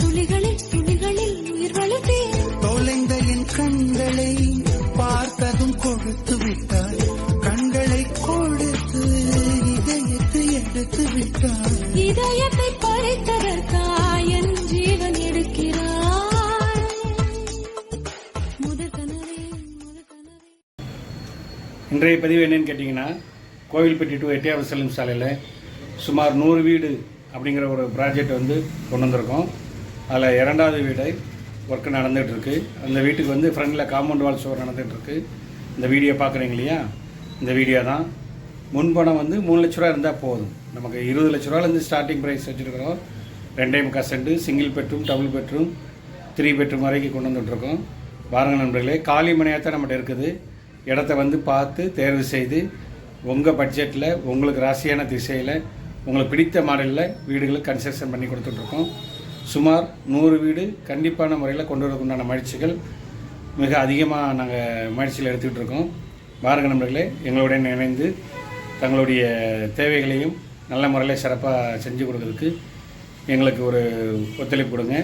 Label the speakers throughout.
Speaker 1: துளிகளில் துளிகளில் உயிர் வளர்த்தேன்
Speaker 2: கண்களை பார்த்ததும் கொடுத்து விட்டார் கண்களை கொடுத்து இதயத்தை எடுத்து விட்டார்
Speaker 1: இதயத்தை பறித்ததற்கா என் ஜீவன் எடுக்கிறார்
Speaker 3: இன்றைய பதிவு என்னன்னு கேட்டிங்கன்னா கோவில்பட்டி டு எட்டியாவது செல்லும் சாலையில் சுமார் நூறு வீடு அப்படிங்கிற ஒரு ப்ராஜெக்ட் வந்து கொண்டு வந்திருக்கோம். அதில் இரண்டாவது வீடு ஒர்க்கு நடந்துகிட்ருக்கு. அந்த வீட்டுக்கு வந்து ஃப்ரண்டில் காம்பவுண்ட் வால் சுவர் நடந்துகிட்ருக்கு. இந்த வீடியோ பார்க்குறீங்க இல்லையா? இந்த வீடியோ தான். முன்பணம் வந்து மூணு லட்ச ரூபா இருந்தால் போதும். நமக்கு இருபது லட்ச ரூபாலேருந்து ஸ்டார்டிங் ப்ரைஸ் வச்சுருக்கிறோம். ரெண்டே முக்கால் cent single bedroom double bedroom three bedroom வரைக்கும் கொண்டு வந்துட்ருக்கோம் பாருங்க நண்பர்களே காலி மனையாக தான் நம்மகிட்ட இருக்குது. இடத்த வந்து பார்த்து தேர்வு செய்து உங்கள் பட்ஜெட்டில் உங்களுக்கு ராசியான திசையில் உங்களுக்கு பிடித்த மாடலில் வீடுகளுக்கு கன்ஸ்ட்ரக்ஷன் பண்ணி கொடுத்துட்ருக்கோம். சுமார் நூறு வீடு கண்டிப்பான முறையில் கொண்டு வரதுக்குண்டான முயற்சிகள் மிக அதிகமாக நாங்கள் முயற்சியில் எடுத்துக்கிட்டு இருக்கோம். பாருங்க நண்பர்களே எங்களுடன் இணைந்து தங்களுடைய தேவைகளையும் நல்ல முறையில் சிறப்பாக செஞ்சு கொடுக்கறதுக்கு எங்களுக்கு ஒரு ஒத்துழைப்பு கொடுங்க.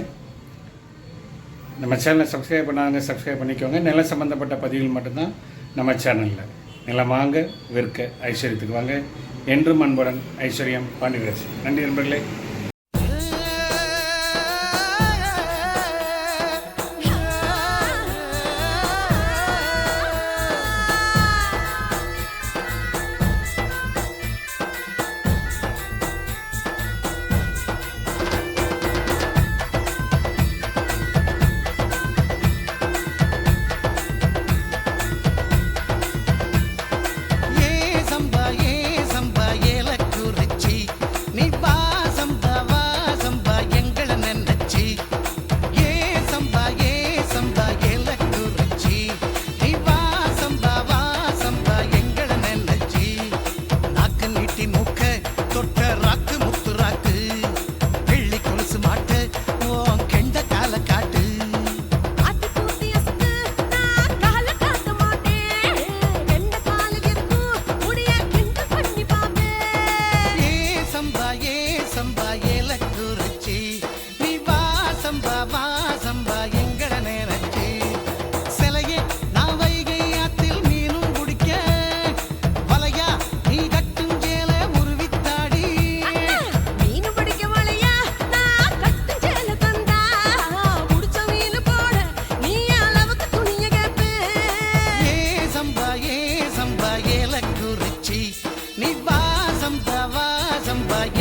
Speaker 3: நம்ம சேனலை சப்ஸ்கிரைப் பண்ணாங்க சப்ஸ்கிரைப் பண்ணிக்கோங்க. நில சம்மந்தப்பட்ட பதிவுகள் மட்டும்தான் நம்ம சேனலில். நிலம் வாங்க விற்க ஐஸ்வர்யத்துக்கு வாங்க. என்றும் அன்புடன் ஐஸ்வர்யம் பாண்டியரசு நன்றி நண்பர்களே.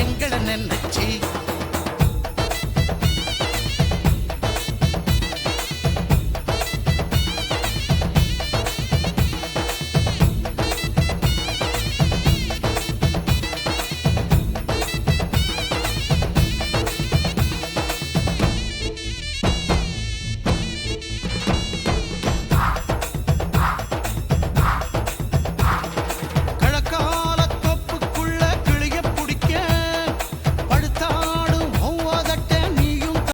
Speaker 2: எங்களை நினைச்சி